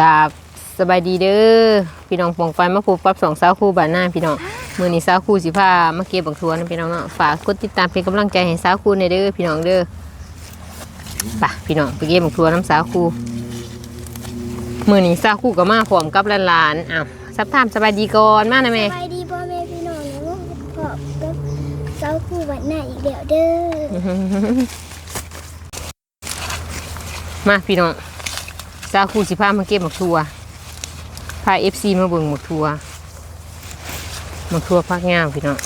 กับสบายดีเด้อพี่น้องปองไฟมาพบกับสองสาวคู่บ้านหน้าพี่น้องมื้อนี้สาวคู่สิพามาเก็บบักทัวนะพี่น้องเนาะฝากกดติดตามเป็นกำลังใจให้สาวคู่ในอยเด้อพี่น้องเด้อไปพี่น้องไปเก็บบักทัวน้ำสาวคู่มื้อนี้สาวคู่ก็มาพร้อมกับหลานๆอ้าวสับถามสบายดีก่อนมานะแม่ไปดีพ่อแม่พี่น้องหนูขอบกับเจ้าคู่วันหน้าอีกเดี๋ยวเด้อมาพี่น้อง สาวคู่สิพามาเก็บบักทัวพา FC มาเบิ่งบักทัวบักทัวพักงามพี่น้อง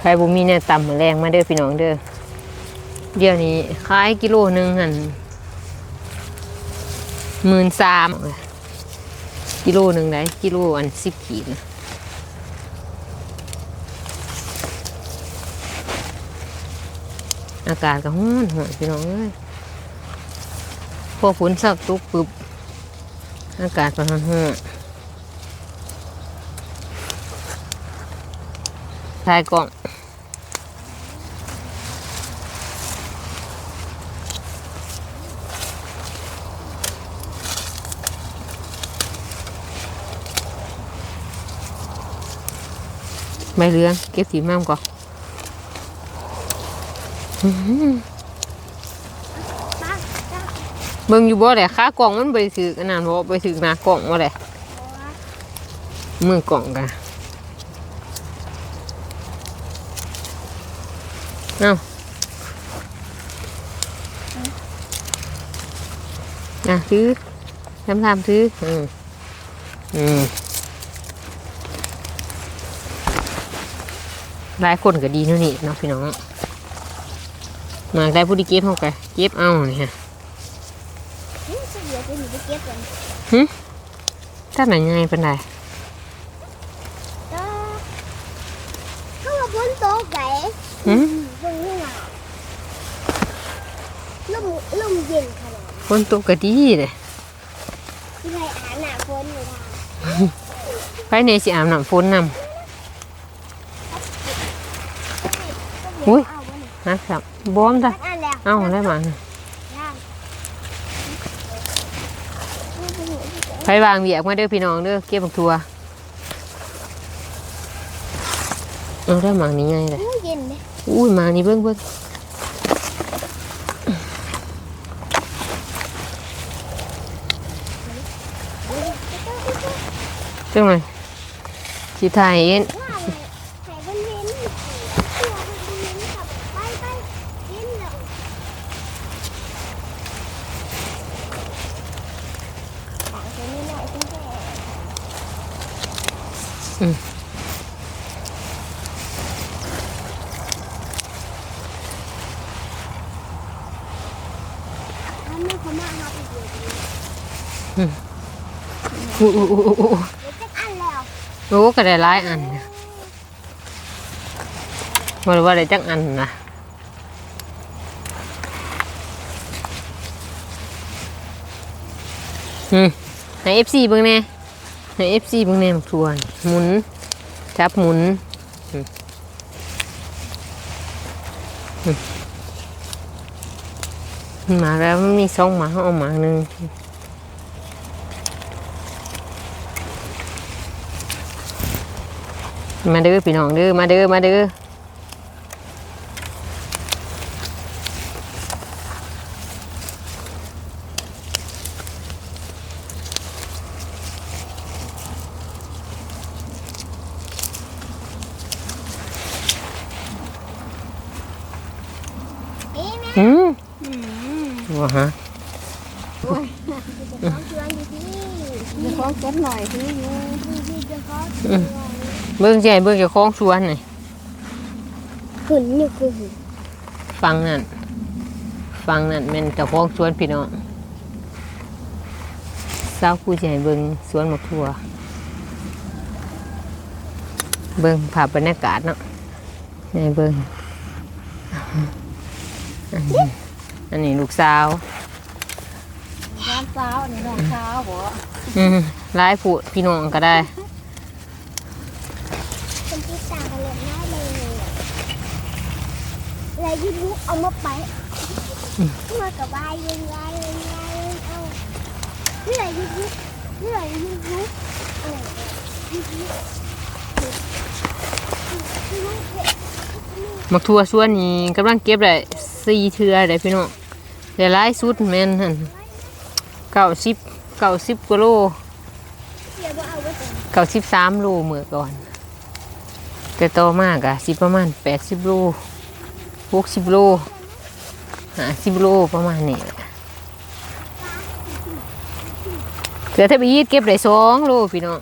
ใครบ่มีเนี่ยต่ำมาแรงมาเด้อพี่น้องเด้อเดี๋ยวนี้ขายกิโลหนึ่งหันหมื่นสามกิโลหนึ่งได้กิโลอันสิบขีดนะอากาศก็ห้อนหอนพี่น้องเอ้ย พอฝนสักตุกปึบอากาศก็ห้อนหอถ่ายกล่องใบเรืองเก็บสีมามก่อนป้าจ้า เบิ่งอยู่บ่แหละค่ากล่องมันไปถือขนาดบ่ไปถือหน้ากล่องบ่แหละมือกล่องกะเอ้าอะถือทำทำถืออืมอืมหลายคนก็ดีเท่านี้เนาะพี่น้องมาได้ผู้ที่เก็บเขาก็เก็บเอาเนี่ย เสียไปหนูไปเก็บก่อนถ้าไหนไงเป็นไรก็เข้ามาพ้นโต๊ะไก่หืมตรงนี้น่ะลมลมเย็นขนาดคนตกก็ดีเลยที่ไรอ่านหนาฝนอยู่ทางไปในสิอาบน้ำฝนนำอุ๊ยเอาวะนี่นะครับบอมจ้ะอ่านแล้วเอาได้มา ย่าง ไปวางเบียกมาเด้อพี่น้องเด้อเก็บบักทัวเอาได้หมางนี้ไงเลยอู้เย็นไหมอุ้ยหมางนี้เบิ้งเบิ้งจังเลยสิถ่ายเอ็น ว่าเลยไข่บนเว้นตัวบนเว้นกับไปไปเย็นแล้วเอาตัวนี้หน่อยคุณแม่ทำให้เขามาหาไปเดี๋ยวนี้ อู้อู้อู้อู้อู้ เดี๋ยวจะอั นแล้วโอ้ก็ได้หลายอันนะบ่ได้ว่าได้จักอันนะอืมให้ FC เบิ่งแน่ ให้ FC เบิ่งแน่บักทัวนหมุน จับหมุนหมาแล้วมันมีสองหมาเอาหมาหนึ่งมาเด้อพี่น้องเด้อมาเด้อมาเด้อ อืมว้าฮะของชวนอยู่ที่มีของเก็บหน่อยที่อยู่ที่ที่จะขอเบิ่งใจเบิ่งเจ้าของสวนนี่ขึ้นอยู่คือฟังนั่นฟังนั่นแม่นเจ้าของสวนพี่น้องสาวกูจะให้เบิ่งสวนมะทั่วเบิ่งภาพบรรยากาศเนาะให้เบิ่ง อันนี้อันนี้ลูกสาวร้านเช้าอันนี้ร้านเช้าหัวอืมหลายผู้พี่น้องก็ได้เป็นที่ต่างกันเลยน่าเลยแล้วยูทูบเอามาไปมากับใบยังไงยังไงเอานี่ไหนยูทูบนี่ไหนยูทูบอะไรยูทูบมักทั่วส่วนนี้กำลังเก็บได้ สี่เทือได้พี่น้องแต่หลายสุดแม่นหันเก้าสิบเก้าสิบกโลเก่าสิบสามโลเมื่อก่อน แต่ต่อมากอะสิประมาณแปดสิบโลหกสิบโลห้าสิบโลประมาณนี้แหละเกือถ้าไปยีดเก็บได้สองโลพี่น้อง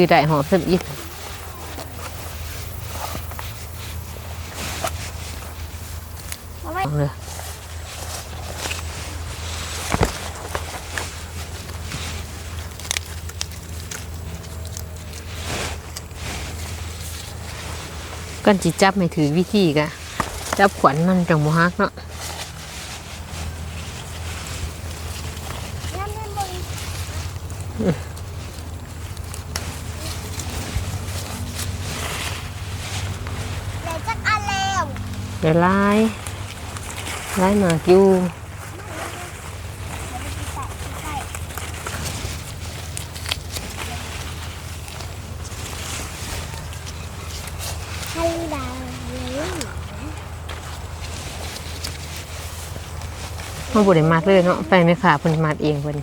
ชื่อได้หอบสับอีดเอาไว้เอาเลยกันจิจับไม่ถือวิธีกะ จับขวัญมันจังบ่ฮักเนาะน้ำเล่นบนเหลือจักอันแล้ว เดี๋ยวไล่ไล่หมากอยู่ฮัลโหลเลยมาบ่ได้มัดเลยเนาะไปไม่ขาเพิ่นมัดเองเพิ่น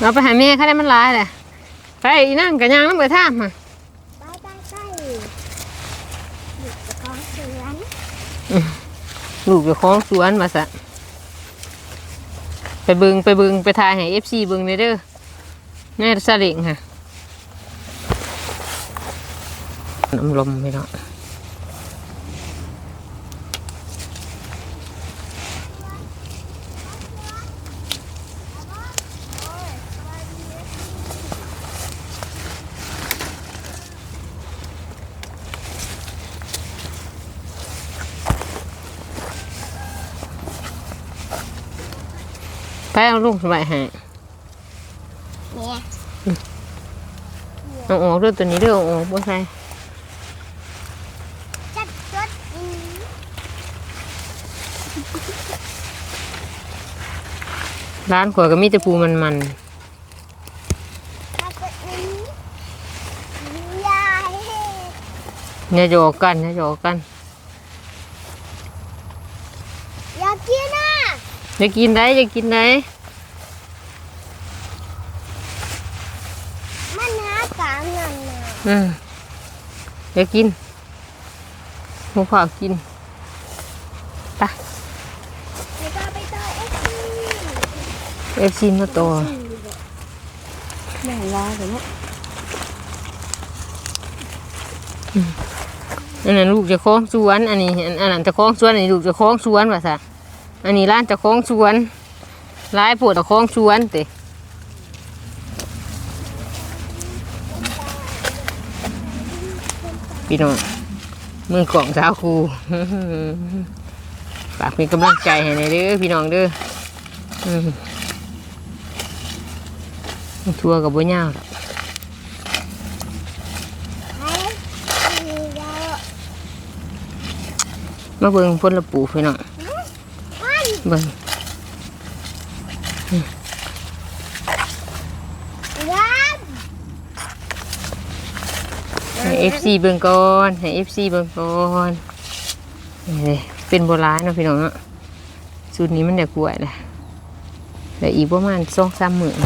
เราไปหาแม่เขาได้มันหลายแหละไปอีนั่งกับยางน้ำเบือท่ามมาบายบายบายหยุดจะก้องเสือนลูกอยู่คล้องสวนมาสะไปเบึงไปเบึงไปทายให้เอฟซีเบึงเลยเด้อแม่สลิงค่ะน้ำลมไม่เนาะ เอาลูกสบายให้เนี่ยเอาออกเรื่องตัวนี้เด้อเอาออกบ่ใช่จัดจดอืมร้านขวก็มีแต่ปูมันมันจัดจดอืมยาย ๆเนี่ยหยอกกันเนี่ยหยอกกัน อยากกินอะ จะกินได้จะกินได้มันหาปางเงินน่ะอืมจะกินหมูผากินเดี๋ยวก็ไปต่อเอ็กซ์เอฟซีมาตัวแม่รอเดี๋ยวอันนั้นลูกจะคล้องสวน อันนี้อันอันนั้นจะคล้องสวนอันนี้ลูกจะคล้องสวนว่าซะ อันนี้ร้านจะคล้องสวนร้ายปวดจะคล้องสวนเตะพี่น้องมือกล่องสาวครูฝากเป็นกำลังใจให้หน่อยเด้อพี่น้องเด้อทัวร์กับบุญยาวดอกไปมีเยอะมาเบิ่งพ่นละปูพี่น้อง เบิ่งยับให้เอฟซีเบิ่งก่อนให้เอฟซีเบิ่งก่อนนี่เลยเป็นโบราณเนาะพี่น้องเนาะสูตรนี้มันเด็กกล้วยเลยแต่อีกประมาณสองสามหมื่น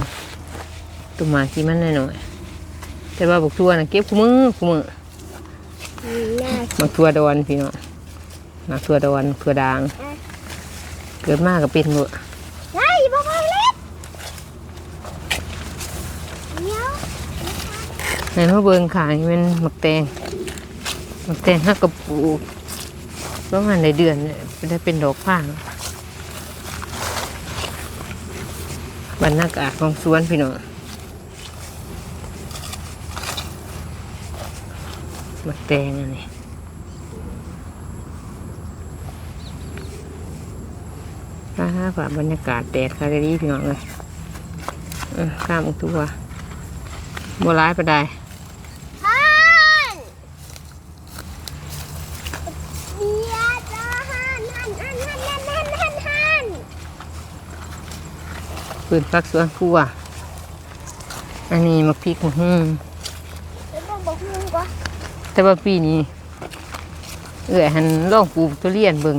ตัวหมาที่มันน้อยๆแต่ว่าบุกทัวน่ะเก็บคู่มือคู่มือน่ามาทัวดอนพี่น้องมาทัวดอนทัวดาง เกิดมากก็เป็นหมดไอ้บ้าไปเล็บเนี้ยในมาเบิ่งขางนี่มันหมักแตงหมักแตงหักกระปูกประมาณในเดือนเนี่ยได้เป็นดอกผ้างบรรยากาศของสวนพี่น้องมักแตงอันนี้ ฟ้าผ่าบรรยากาศแดดคาราดีพี่น้องเลยข้ามตัวบัวร้ายไปได้ปืนปักสวนคั่วอันนี้มาพริกมะฮึ่มแต่ว่าปีนี้เอื่อหันล่องปูกทุเรียนเบิ่ง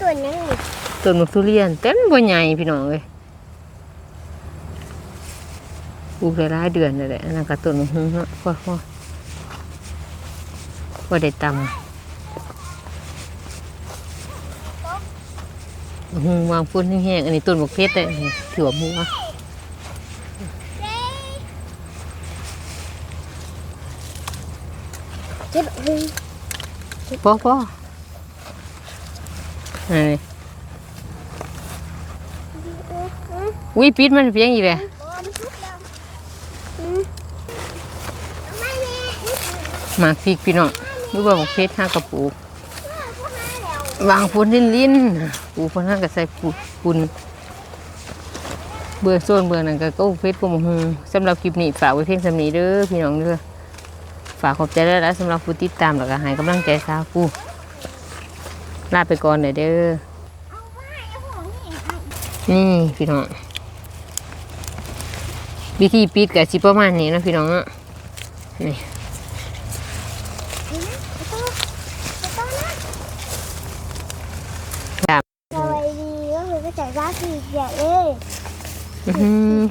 ตัวนี้ต้นมะทุเรียนเต็มบ่ใหญ่พี่น้องเลยปลูกได้หลายเดือนเลยแหละอันนั่นก็ต้นมะฮึ่มเนาะพ่อพ่อพ่อได้ตำมะฮึ่มวางฟุ้นแห้งๆอันนี้ต้นมะเพชรเลยถือว่ามัวเจ็บมึงพ่อพ่อ อันนี้วิปิดมันเพียงอีกเลยไม่แม่หมากพริกพี่น้องรู้ว่าบอกเพชรห้ากระปุกวางพุนลิ้นลิ้นปูพนห้าก็ใส่ปูปุนเบื่อโซนเบื่อนั่นก็ก็เพชรกุมหงสำหรับคลิปนี้ฝากไว้เพียงสำนีเด้อพี่น้องเด้อฝากขอบใจได้แล้วสำหรับผู้ติดตามแล้วก็ให้กำลังใจสากู ลาไปก่อนเด้อเด้อนี่พี่น้องวิธีปิดกับสิประมาณนี้นะพี่น้องนี่ะนี่เลย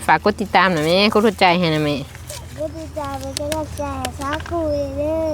ฝากกดติดตามหน่อยไหมกดหัวใจให้หน่อยไหมกดติดตามเป็นกำลังใจสาวคุยเลย